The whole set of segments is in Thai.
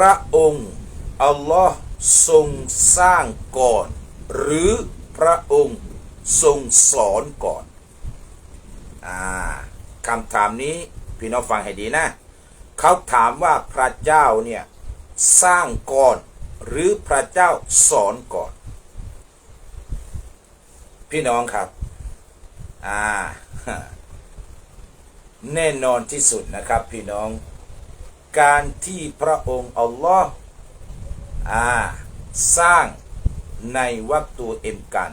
ระองค์ อัลลอฮ์ทรงสร้างก่อน หรือพระองค์ทรงสอนก่อนอ่าคำถามนี้พี่น้องฟังให้ดีนะ เขาถามว่าพระเจ้าเนี่ยสร้างก่อน หรือพระเจ้าสอนก่อน พี่น้องครับอ่าแน่นอนที่สุดนะครับพี่น้อง การที่พระองค์อัลลอฮ์อ่าสร้างในวัตถุเอ็มกัน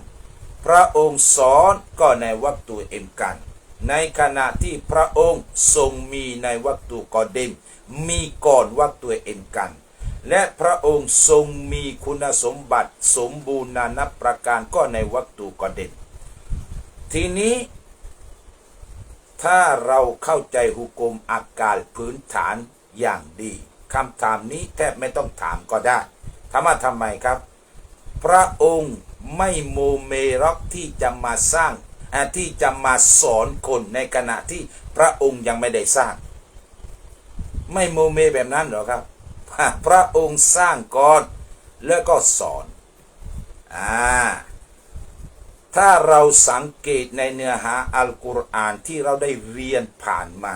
พระองค์สอนก็ในวัตถุเอ็มกัน ในขณะที่พระองค์ทรงมีในวัตถุกอเดมมีก่อนวัตถุเอ็มกัน และพระองค์ทรงมีคุณสมบัติสมบูรณ์นานับประการก็ในวัตถุกอเดมทีนี้ถ้าเราเข้าใจหุกมอากาศพื้นฐาน อย่างดีคำถามนี้แทบไม่ต้องถามก็ได้ถามว่าทำไมครับ พระองค์ไม่โมเมรอกที่จะมาสร้างที่จะมาสอนคนในขณะที่พระองค์ยังไม่ได้สร้าง ไม่โมเมแบบนั้นหรอครับ พระองค์สร้างก่อนแล้วก็สอนอ่าถ้าเราสังเกตในเนื้อหาอัลกุรอานที่เราได้เรียนผ่านมา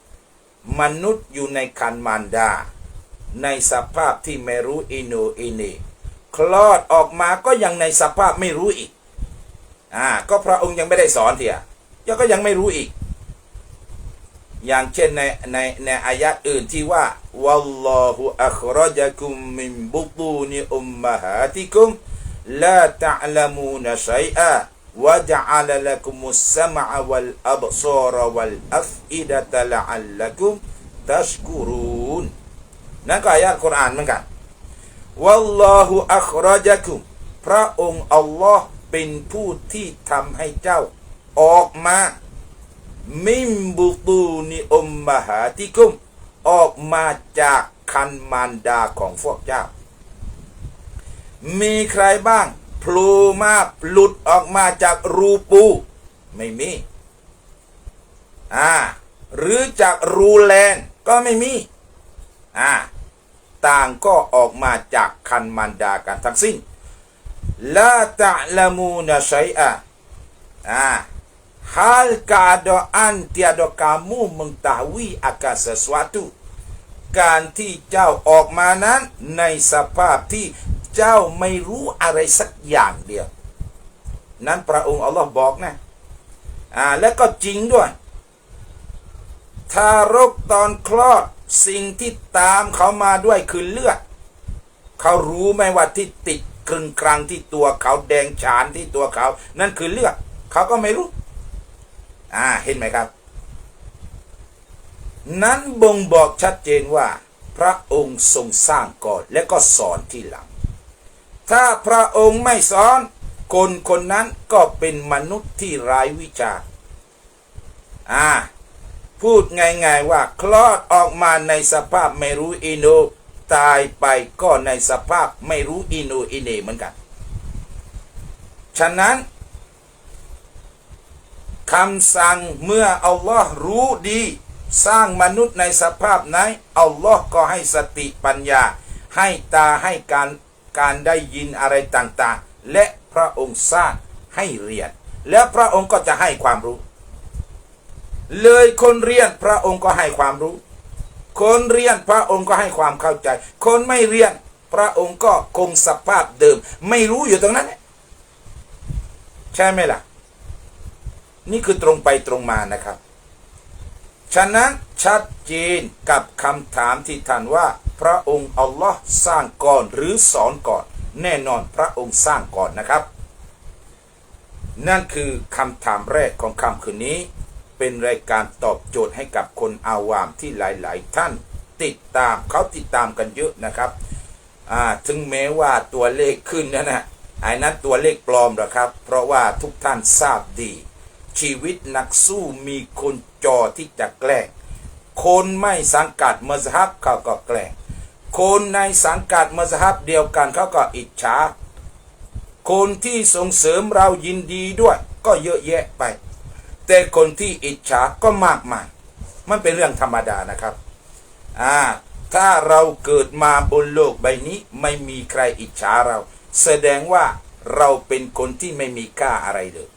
มนุษย์อยู่ในคันมารดา ในสภาพที่ไม่รู้อินูอินีคลอดออกมาก็ยังในสภาพไม่รู้อีกอ่าก็พระองค์ยังไม่ได้สอนเถียยังก็ยังไม่รู้อีก อย่างเช่นในในในอายะอื่นที่ว่าวัลลอฮุอัครจักุมมินบุตูนิอุมมะฮาติกุมลาตะลามูนชัยอา وجعل لكم السمع والأبصار والأفئدة لعلكم تشكرون นั่นก็อายะกุรอานเหมือนกัน Wallahu akhrajakum พระองค์อัลลอฮ์เป็นผู้ที่ทำให้เจ้าออกมา มิมบุตูนิอุมมหาติกุม ออกมาจากคันมารดาของพวกเจ้า มีใครบ้าง โผล่มาหลุดออกมาจากรูปู ไม่มี อ่า หรือจากรูแลนก็ไม่มี อ่า ต่างก็ออกมาจากคันมันดากันทั้งสิ้นละตะละมูนะชัยอะอ่า hal keadaan tiada kamu mengetahui akan sesuatu การที่เจ้าออกมานั้นในสภาพที่ เจ้าไม่รู้อะไรสักอย่างเดียว นั้นพระองค์อัลลอฮ์บอกนะอ่าแล้วก็จริงด้วย ทารกตอนคลอดสิ่งที่ตามเขามาด้วยคือเลือด เขารู้ไหมว่าที่ติดครึงครังที่ตัวเขาแดงฉานที่ตัวเขา นั่นคือเลือด เขาก็ไม่รู้ อ่าเห็นไหมครับ นั้นบ่งบอกชัดเจนว่า พระองค์ทรงสร้างก่อนและก็สอนที่หลัง ถ้าพระองค์ไม่สอน คนคนนั้นก็เป็นมนุษย์ที่ไร้วิชาอ่าพูดง่ายๆว่าคลอดออกมาในสภาพไม่รู้อินโนตายไปก็ในสภาพไม่รู้อินโนอินเนเหมือนกัน ฉะนั้นคำสั่งเมื่ออัลลอฮ์รู้ดี สร้างมนุษย์ในสภาพไหนอัลลอฮ์ก็ให้สติปัญญา ให้ตาให้การ การได้ยินอะไรต่างๆ และพระองค์สร้างให้เรียน แล้วพระองค์ก็จะให้ความรู้ เลยคนเรียนพระองค์ก็ให้ความรู้ คนเรียนพระองค์ก็ให้ความเข้าใจ คนไม่เรียนพระองค์ก็คงสภาพเดิม ไม่รู้อยู่ตรงนั้น ใช่ไหมล่ะ นี่คือตรงไปตรงมานะครับ ฉะนั้นชัดเจนกับคำถามที่ท่านว่า พระองค์อัลลอฮ์สร้างก่อนหรือสอนก่อน แน่นอนพระองค์สร้างก่อนนะครับ นั่นคือคำถามแรกของคำคืนนี้ เป็นรายการตอบโจทย์ให้กับคนอาวามที่หลาย ๆ ท่านติดตามเขาติดตามกันเยอะนะครับถึงแม้ว่าตัวเลขขึ้นนะนะไอ้นั้นตัวเลขปลอมหรอครับ เพราะว่าทุกท่านทราบดี ชีวิตนักสู้มีคนจอที่จะแกล้งคนไม่สังกัดมัสฮับเขาก็แกล้งคนในสังกัดมัสฮับเดียวกันเขาก็อิจฉาคนที่ส่งเสริมเรายินดีด้วย ก็เยอะแยะไป แต่คนที่อิจฉาก็มากมาย มันเป็นเรื่องธรรมดานะครับอ่าถ้าเราเกิดมาบนโลกใบนี้ไม่มีใครอิจฉาเรา แสดงว่าเราเป็นคนที่ไม่มีค่าอะไรเลย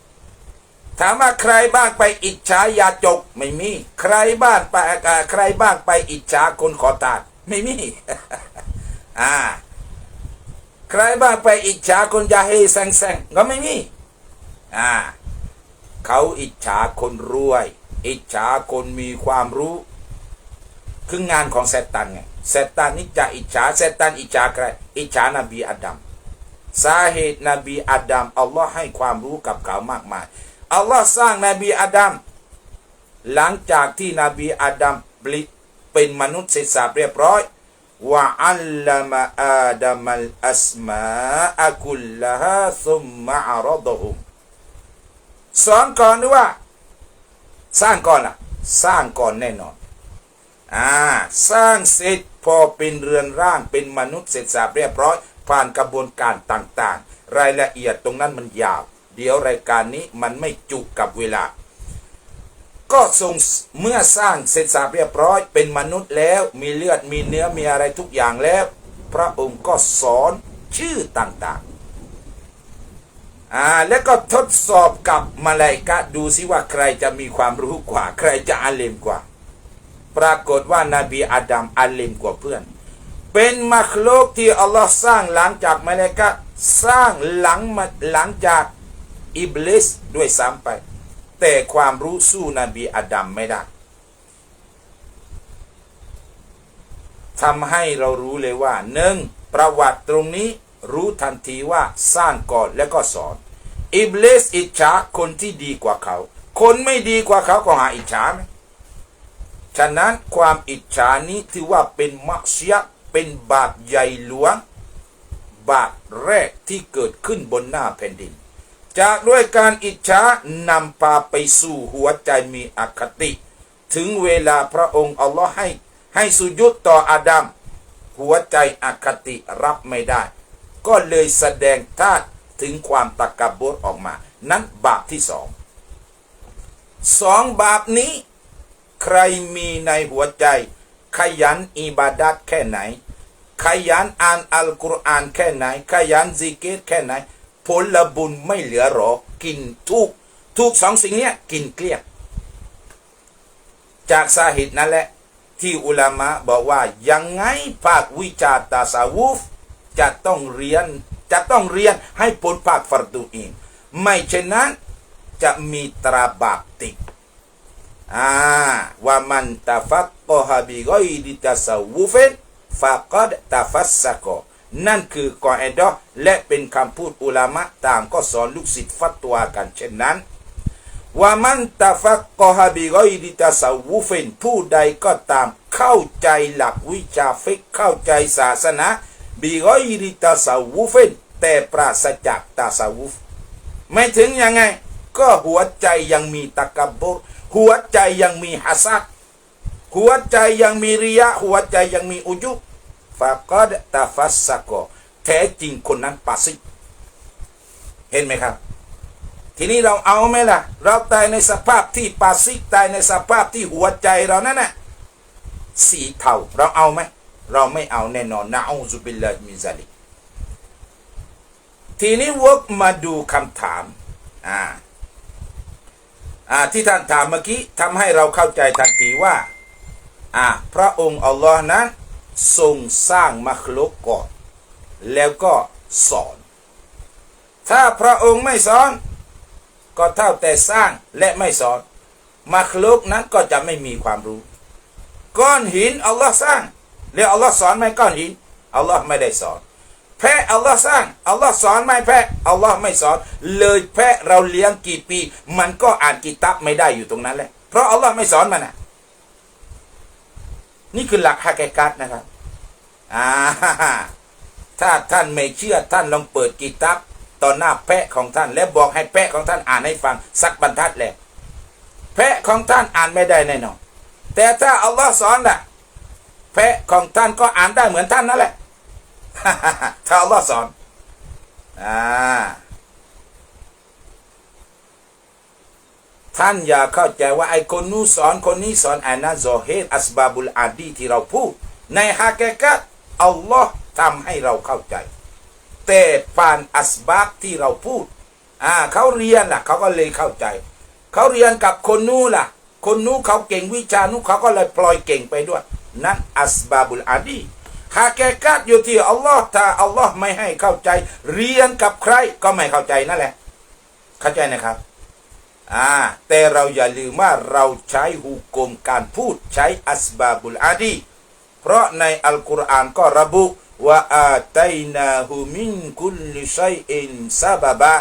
ถามว่าใครบ้างไปอิจฉายาจกไม่มี ใครบ้างไปอ่าใครบ้างไปอิจฉาคนขอทานไม่มีอ่าใครบ้างไปอิจฉาคนยาเฮแซงแซงก็ไม่มีอ่าเขาอิจฉาคนรวย อิจฉาคนมีความรู้คืองานของเซตันไงเซตันนี่จะอิจฉาเซตันอิจฉาใครอิจฉานบีอาดัมสาเหตุนบีอาดัมอัลลอฮ์ให้ความรู้กับเขามากมาย อัลลอฮ์สร้างนบีอาดัมหลังจากที่นบีอาดัมปลิเป็นมนุษย์เสร็จสรรพเรียบร้อยว่าอัลลามะอาดัมัลอัสมาอะกุลละฮะซุมมะอารดะฮุมสอนก่อนหรือว่า สร้างก่อนล่ะ สร้างก่อนแน่นอนอ่าสร้างเสร็จพอเป็นเรือนร่างเป็นมนุษย์เสร็จสรรพเรียบร้อย ผ่านกระบวนการต่างๆ รายละเอียดตรงนั้นมันยาว เดี๋ยวรายการนี้มันไม่จุกกับเวลา ก็ทรงเมื่อสร้างเสร็จสรรพเรียบร้อย เป็นมนุษย์แล้วมีเลือดมีเนื้อมีอะไรทุกอย่างแล้ว พระองค์ก็สอนชื่อต่างๆอ่าแล้วก็ทดสอบกับมาลายกะดูซิว่าใครจะมีความรู้กว่า ใครจะอาเลมกว่า ปรากฏว่านาบีอาดัมอาเลมกว่าเพื่อน เป็นมัคโลกที่อัลลอฮ์สร้างหลังจากมาลายกะสร้างหลังมาหลังจาก อิบลิสด้วยซ้ำไป แต่ความรู้สู้นบีอาดัมไม่ได้ทำให้เรารู้เลยว่าหนึ่งประวัติตรงนี้รู้ทันทีว่าสร้างก่อนแล้วก็สอนอิบลิสอิจฉาคนที่ดีกว่าเขา คนไม่ดีกว่าเขาก็หาอิจฉาไหมฉะนั้นความอิจฉานี้ถือว่าเป็นมักเสียเป็นบาปใหญ่หลวง บาปแรกที่เกิดขึ้นบนหน้าแผ่นดิน จากด้วยการอิจฉานำพาไปสู่หัวใจมีอคติ ถึงเวลาพระองค์อัลลอฮ์ให้ให้สุยุดต่ออาดัมหัวใจอคติรับไม่ได้ ก็เลยแสดงท่าตุถึงความตะกบรออกมา นั้นบาปที่สองสองบาปนี้ ใครมีในหัวใจ ขยันอิบาดัดแค่ไหน ขยันอ่านอัลกุรอานแค่ไหน ขยันซิกเกตแค่ไหน ผลบุญไม่เหลือหรอกินทุกทุกสองสิ่งเนี้ยกินเกลี้ยงจากสาเหตุนั่นแหละ ที่อุลามะบอกว่ายังไงภาควิจารตาสาวุฟจะต้องเรียนจะต้องเรียนให้พ้นภาคฟัรดูอินไม่เช่นนั้นจะมีตราบาปติดอ่าว่ามันตาฟักกอฮาบิกอยดิตาสวูฟนฟากัดตาฟัสสะกอ นั่นคือกอเอดอและเป็นคำพูดอุลามะต่างก็สอนลูกศิษย์ฟัตวากันเช่นนั้นว่ามันตาฟักกอฮาบิกอยดิตาสวูฟนผู้ใดก็ตามเข้าใจหลักวิชาฟิกเข้าใจศาสนาบิกอยดิตาสวูฟนแต่ปราศจากตาสาวุฟไม่ถึงยังไง ก็หัวใจยังมีตะกบรหัวใจยังมีฮัสัดหัวใจยังมีริยะ หัวใจยังมีอุจุ ฟาก็ดตาฟัสสะกอแท้จริงคนนั้นปาสิเห็นไหมครับ ทีนี้เราเอาไหมล่ะ เราตายในสภาพที่ปาสิตายในสภาพที่หัวใจเรานั่นน่ะสีเทาเราเอาไหมเราไม่เอาแน่นอนนะอูซุบิลลาฮิมินซาลิกทีนี้วกมาดูคำถามอ่าอ่าที่ท่านถามเมื่อกี้ทำให้เราเข้าใจทันทีว่าอ่าพระองค์อัลลอฮ์นั้น ทรงสร้างมัคลุกก่อน แล้วก็สอน ถ้าพระองค์ไม่สอน ก็เท่าแต่สร้างและไม่สอนมัคลุกนั้นก็จะไม่มีความรู้ ก้อนหินอัลลอฮ์สร้างแล้วอัลลอฮ์สอนไหมก้อนหินอัลลอฮ์ไม่ได้สอน แพะอัลลอฮ์สร้างอัลลอฮ์สอนไหมแพะอัลลอฮ์ไม่สอน เลยแพะเราเลี้ยงกี่ปี มันก็อ่านกิตับไม่ได้อยู่ตรงนั้นแหละเพราะอัลลอฮ์ไม่สอนมันนะ นี่คือหลักฮากกัตนะครับอ่าถ้าท่านไม่เชื่อท่านลองเปิดกิตับต่อหน้าแพะของท่าน และบอกให้แพะของท่านอ่านให้ฟังสักบรรทัดแหละแพะของท่านอ่านไม่ได้แน่นอนแต่ถ้าอัลลอฮ์สอนล่ะแพะของท่านก็อ่านได้เหมือนท่านนั่นแหละถ้าอัลลอฮ์สอนอ่า ท่านอย่าเข้าใจว่าไอ้คนนู้นสอนคนนี้สอนอ้นั่นโซเฮตอัสบาบุลอาดีที่เราพูด ในฮาเกกัตอัลลอฮ์ทำให้เราเข้าใจ แต่ผ่านอัสบับที่เราพูดอ่าเขาเรียนล่ะเขาก็เลยเข้าใจ เขาเรียนกับคนนู้นล่ะ คนนู้นเขาเก่งวิชานู้เขาก็เลยปล่อยเก่งไปด้วย นั่นอัสบาบุลอาดีฮาเกกัตอยู่ที่อัลลอฮ์ถ้าอัลลอฮ์ไม่ให้เข้าใจ เรียนกับใครก็ไม่เข้าใจนั่นแหละ เข้าใจนะครับ อ่าแต่เราอย่าลืมว่าเราใช้หุกมการพูดใช้อัสบาบุลอาดี เพราะในอัลกุรอานก็ระบุว่าอาตัยนาหูมินคุลลิชัยอินซาบะบะ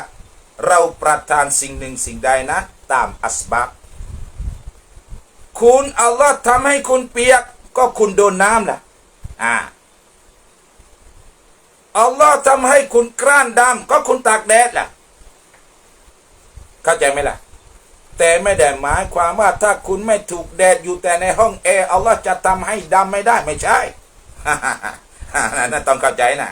เราประทานสิ่งหนึ่งสิ่งใดนะ ตามอัสบับคุณอัลลอฮ์ทำให้คุณเปียก ก็คุณโดนน้ำล่ะอ่าอัลลอฮ์ทำให้คุณกร้านดำก็คุณตากแดดล่ะ เข้าใจไหมล่ะ แต่ไม่ได้หมายความว่าถ้าคุณไม่ถูกแดดอยู่แต่ในห้องแอร์อัลลอฮ์จะทำให้ดำไม่ได้ไม่ใช่นั่นต้องเข้าใจนะ